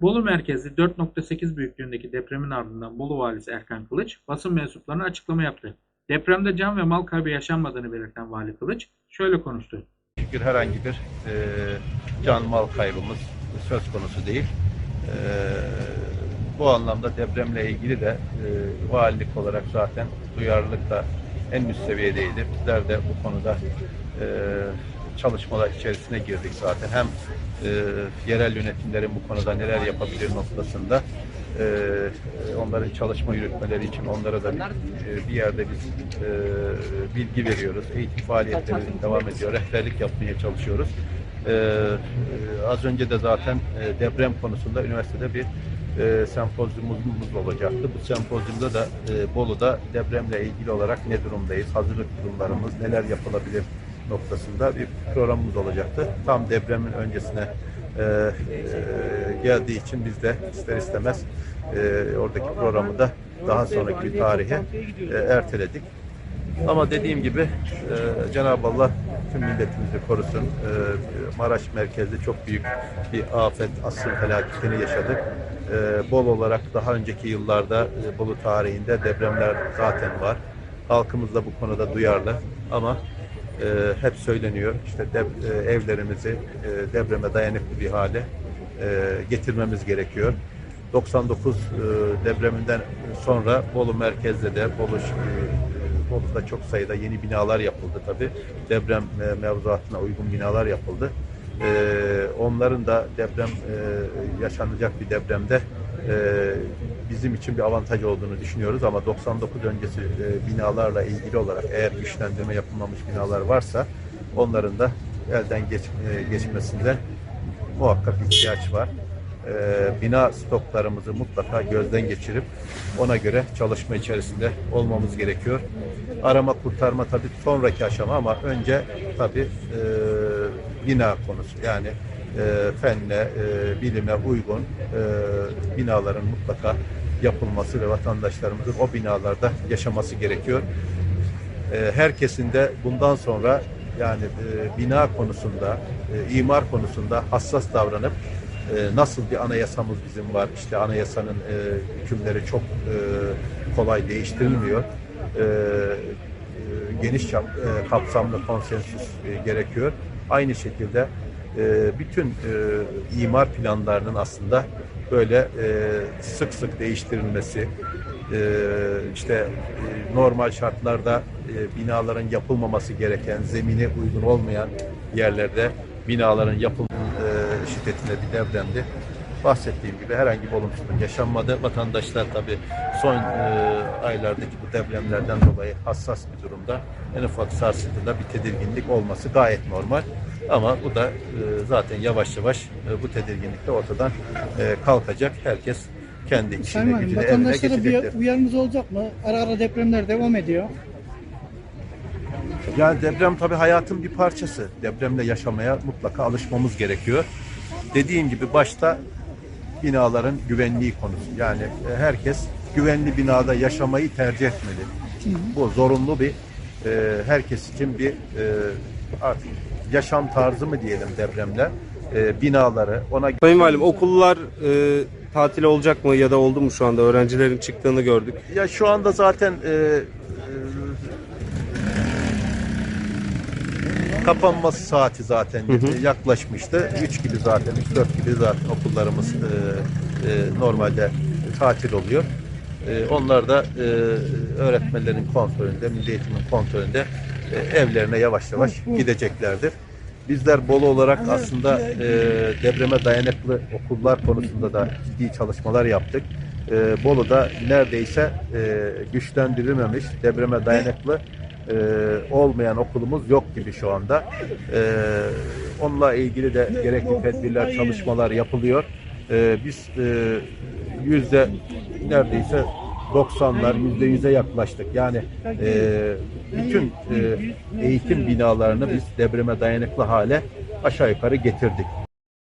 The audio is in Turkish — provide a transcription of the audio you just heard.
Bolu merkezli 4.8 büyüklüğündeki depremin ardından Bolu valisi Erkan Kılıç basın mensuplarına açıklama yaptı. Depremde can ve mal kaybı yaşanmadığını belirten Vali Kılıç şöyle konuştu. Şükür herhangi bir e, can mal kaybımız söz konusu değil. E, bu anlamda depremle ilgili de e, valilik olarak zaten duyarlılık da en üst seviyedeydi. Bizler de bu konuda e, çalışmalar içerisine girdik zaten. Hem e, yerel yönetimlerin bu konuda neler yapabilir noktasında e, onların çalışma yürütmeleri için onlara da bir, e, bir yerde biz e, bilgi veriyoruz. Eğitim faaliyetleri devam ediyor. Rehberlik yapmaya çalışıyoruz. E, e, az önce de zaten e, deprem konusunda üniversitede bir e, sempozyumumuz olacaktı. Bu sempozyumda da e, Bolu'da depremle ilgili olarak ne durumdayız, hazırlık durumlarımız, neler yapılabilir noktasında bir programımız olacaktı. Tam depremin öncesine e, e, geldiği için biz de ister istemez e, oradaki programı da daha sonraki bir tarihe e, erteledik. Ama dediğim gibi e, Cenab-ı Allah tüm milletimizi korusun. E, Maraş merkezde çok büyük bir afet, asıl felaketini yaşadık. E, bol olarak daha önceki yıllarda e, Bolu tarihinde depremler zaten var. Halkımız da bu konuda duyarlı ama e, hep söyleniyor işte dep- e, evlerimizi e, depreme dayanıklı bir hale e, getirmemiz gerekiyor. 99 e, depreminden sonra Bolu merkezde de Bolu e, Bolu'da çok sayıda yeni binalar yapıldı tabi. Deprem e, mevzuatına uygun binalar yapıldı. E, onların da deprem e, yaşanacak bir depremde e, bizim için bir avantaj olduğunu düşünüyoruz ama 99 öncesi e, binalarla ilgili olarak eğer güçlendirme yapılmamış binalar varsa onların da elden geç, e, geçmesinden muhakkak ihtiyaç var. E, bina stoklarımızı mutlaka gözden geçirip ona göre çalışma içerisinde olmamız gerekiyor. Arama kurtarma tabii sonraki aşama ama önce tabii e, bina konusu yani e, fenne, e, bilime uygun e, binaların mutlaka yapılması ve vatandaşlarımızın o binalarda yaşaması gerekiyor. E, herkesin de bundan sonra yani e, bina konusunda, e, imar konusunda hassas davranıp e, nasıl bir anayasamız bizim var, işte anayasanın e, hükümleri çok e, kolay değiştirilmiyor. E, e, geniş e, kapsamlı konsensüs e, gerekiyor. Aynı şekilde e, bütün e, imar planlarının aslında böyle e, sık sık değiştirilmesi, e, işte normal şartlarda binaların yapılmaması gereken, zemine uygun olmayan yerlerde binaların yapılması e, şiddetinde bir depremdi. Bahsettiğim gibi herhangi bir olumsuzluk yaşanmadı. Vatandaşlar tabii son e, aylardaki bu depremlerden dolayı hassas bir durumda. En ufak sarsıntıda bir tedirginlik olması gayet normal. Ama bu da e, zaten yavaş yavaş e, bu tedirginlik de ortadan e, kalkacak. Herkes kendi işine Sayın gücüne evine vatandaşlara bir geçecektir. uyarınız olacak mı? Ara ara depremler devam ediyor. Yani deprem tabii hayatın bir parçası. Depremle yaşamaya mutlaka alışmamız gerekiyor. Dediğim gibi başta binaların güvenliği konusu. Yani e, herkes güvenli binada yaşamayı tercih etmeli. Bu zorunlu bir e, herkes için bir e, artık yaşam tarzı mı diyelim depremler. E, binaları ona Sayın Valim okullar e, tatil olacak mı ya da oldu mu şu anda? Öğrencilerin çıktığını gördük. Ya şu anda zaten e, e, kapanması saati zaten yaklaşmıştı. 3 gibi zaten, 3-4 gibi zaten okullarımız e, e, normalde tatil oluyor. E, onlar da e, öğretmenlerin kontrolünde, milli eğitimin kontrolünde evlerine yavaş yavaş gideceklerdir. Bizler Bolu olarak aslında e, depreme dayanıklı okullar konusunda da ciddi çalışmalar yaptık. E, Bolu'da neredeyse e, güçlendirilmemiş, depreme dayanıklı e, olmayan okulumuz yok gibi şu anda. E, onunla ilgili de gerekli tedbirler, çalışmalar yapılıyor. E, biz e, yüzde neredeyse 90'lar, yüzde yüze yaklaştık. Yani e, bütün e, eğitim binalarını biz depreme dayanıklı hale aşağı yukarı getirdik.